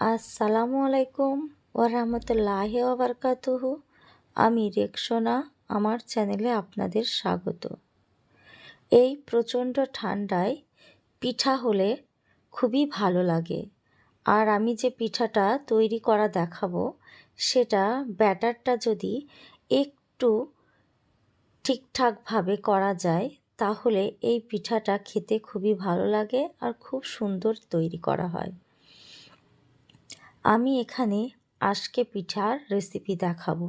আসসালামু আলাইকুম ওরহামতুল্লাহ ওবরকাতুহু আমি রেকসোনা আমার চ্যানেলে আপনাদের স্বাগত। এই প্রচণ্ড ঠান্ডায় পিঠা হলে খুবই ভালো লাগে। আর আমি যে পিঠাটা তৈরি করা দেখাবো, সেটা ব্যাটারটা যদি একটু ঠিকঠাকভাবে করা যায়, তাহলে এই পিঠাটা খেতে খুবই ভালো লাগে আর খুব সুন্দর তৈরি করা হয়। আমি এখানে আজকে পিঠার রেসিপি দেখাবো।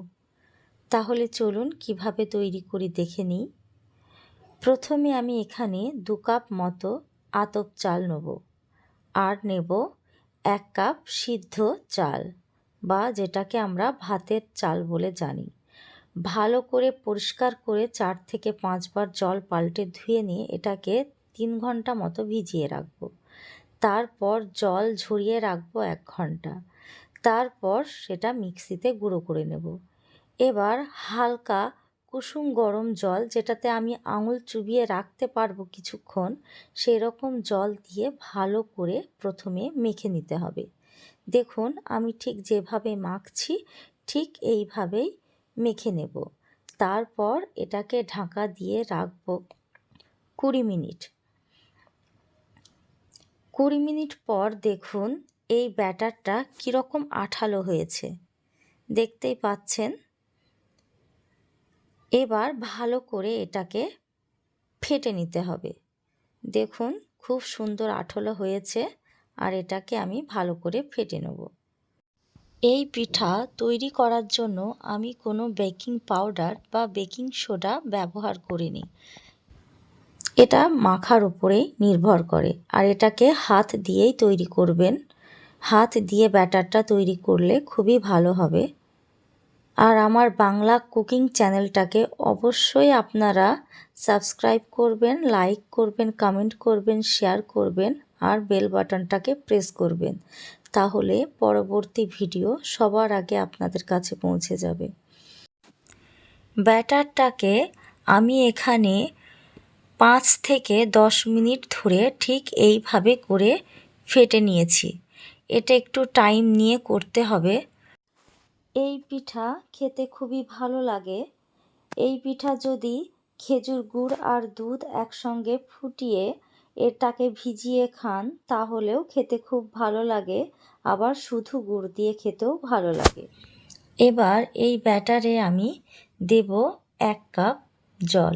তাহলে চলুন কীভাবে তৈরি করি দেখে নিই। প্রথমে আমি এখানে দু কাপ মতো আতপ চাল নেব আর নেব এক কাপ সিদ্ধ চাল বা যেটাকে আমরা ভাতের চাল বলে জানি। ভালো করে পরিষ্কার করে চার থেকে পাঁচবার জল পাল্টে ধুয়ে নিয়ে এটাকে তিন ঘণ্টা মতো ভিজিয়ে রাখব। তারপর জল ঝরিয়ে রাখব এক ঘণ্টা। তারপর সেটা মিক্সিতে গুঁড়ো করে নেব। এবার হালকা কুসুম গরম জল যেটাতে আমি আঙুল চুবিয়ে রাখতে পারব কিছুক্ষণ, সেরকম জল দিয়ে ভালো করে প্রথমে মেখে নিতে হবে। দেখুন, আমি ঠিক যেভাবে মাখছি, ঠিক এইভাবেই মেখে নেব। তারপর এটাকে ঢাকা দিয়ে রাখব কুড়ি মিনিট। কুড়ি মিনিট পর দেখুন এই ব্যাটারটা কীরকম আঠালো হয়েছে। দেখতেই পাচ্ছেন? এবার ভালো করে এটাকে ফেটে নিতে হবে। দেখুন, খুব সুন্দর আঠালো হয়েছে আর এটাকে আমি ভালো করে ফেটে নেব। এই পিঠা তৈরি করার জন্য আমি কোনো বেকিং পাউডার বা বেকিং সোডা ব্যবহার করিনি। এটা মাখার উপরেই নির্ভর করে। আর এটাকে হাত দিয়েই তৈরি করবেন। হাত দিয়ে ব্যাটারটা তৈরি করলে খুবই ভালো হবে। আর আমার বাংলা কুকিং চ্যানেলটাকে অবশ্যই আপনারা সাবস্ক্রাইব করবেন, লাইক করবেন, কমেন্ট করবেন, শেয়ার করবেন আর বেল বাটনটাকে প্রেস করবেন। তাহলে পরবর্তী ভিডিও সবার আগে আপনাদের কাছে পৌঁছে যাবে। ব্যাটারটাকে আমি এখানে পাঁচ থেকে দশ মিনিট ধরে ঠিক এইভাবে করে ফেটে নিয়েছি। এটা একটু টাইম নিয়ে করতে হবে। এই পিঠা খেতে খুবই ভালো লাগে। এই পিঠা যদি খেজুর গুড় আর দুধ একসঙ্গে ফুটিয়ে এটাকে ভিজিয়ে খান, তাহলেও খেতে খুব ভালো লাগে। আবার শুধু গুড় দিয়ে খেতেও ভালো লাগে। এবার এই ব্যাটারে আমি দেব এক কাপ জল।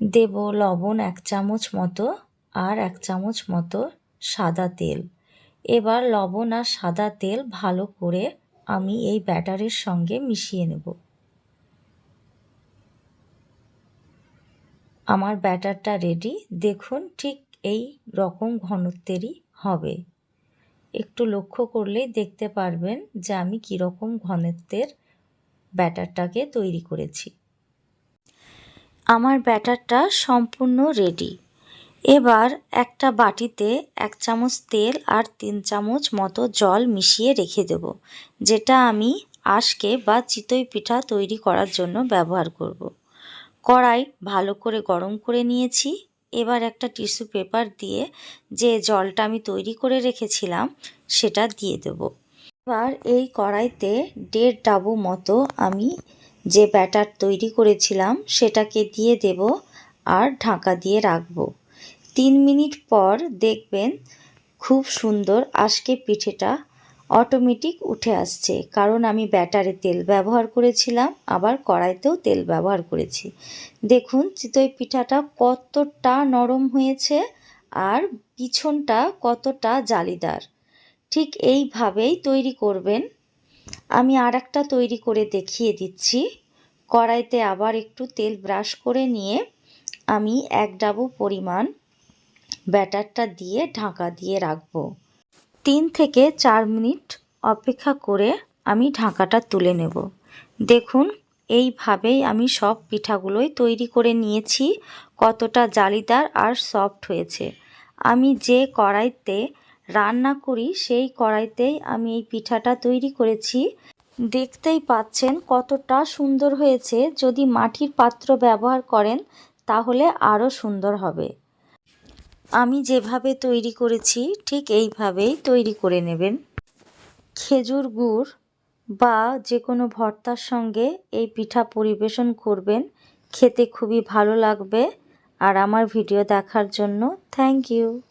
দেব লবণ এক চামচ মতো আর এক চামচ মতো সাদা তেল। এবার লবণ আর সাদা তেল ভালো করে আমি এই ব্যাটারের সঙ্গে মিশিয়ে নেব। আমার ব্যাটারটা রেডি দেখুন ঠিক এই রকম ঘনত্বেরই হবে। একটু লক্ষ্য করলেই দেখতে পারবেন যে আমি কীরকম ঘনত্বের ব্যাটারটাকে তৈরি করেছি। আমার ব্যাটারটা সম্পূর্ণ রেডি এবার একটা বাটিতে এক চামচ তেল আর তিন চামচ মতো জল মিশিয়ে রেখে দেব, যেটা আমি আজকে বা চিতই পিঠা তৈরি করার জন্য ব্যবহার করব। কড়াই ভালো করে গরম করে নিয়েছি। এবার একটা টিস্যু পেপার দিয়ে যে জলটা আমি তৈরি করে রেখেছিলাম, সেটা দিয়ে দেব। এবার এই কড়াইতে দেড় ডাবু মতো আমি যে ব্যাটার তৈরি করেছিলাম সেটাকে দিয়ে দেব আর ঢাকা দিয়ে রাখব। তিন মিনিট পর দেখবেন খুব সুন্দর আজকে পিঠেটা অটোমেটিক উঠে আসছে। কারণ আমি ব্যাটারে তেল ব্যবহার করেছিলাম, আবার কড়াইতেও তেল ব্যবহার করেছি। দেখুন চিতই পিঠাটা কতটা নরম হয়েছে আর পিছনটা কতটা জালিদার। ঠিক এইভাবেই তৈরি করবেন আমি আর একটা তৈরি করে দেখিয়ে দিচ্ছি। কড়াইতে আবার একটু তেল ব্রাশ করে নিয়ে আমি এক ডাবু পরিমাণ ব্যাটারটা দিয়ে ঢাকা দিয়ে রাখব। তিন থেকে চার মিনিট অপেক্ষা করে আমি ঢাকাটা তুলে নেব। দেখুন, এইভাবেই আমি সব পিঠাগুলোই তৈরি করে নিয়েছি। কতটা জালিদার আর সফট হয়েছে। আমি যে কড়াইতে রান্না করি, সেই কড়াইতেই আমি এই পিঠাটা তৈরি করেছি। দেখতেই পাচ্ছেন কতটা সুন্দর হয়েছে। যদি মাটির পাত্র ব্যবহার করেন, তাহলে আরও সুন্দর হবে। আমি যেভাবে তৈরি করেছি, ঠিক এইভাবেই তৈরি করে নেবেন। খেজুর গুড় বা যে কোনো ভর্তার সঙ্গে এই পিঠা পরিবেশন করবেন। খেতে খুবই ভালো লাগবে। আর আমার ভিডিও দেখার জন্য থ্যাংক ইউ।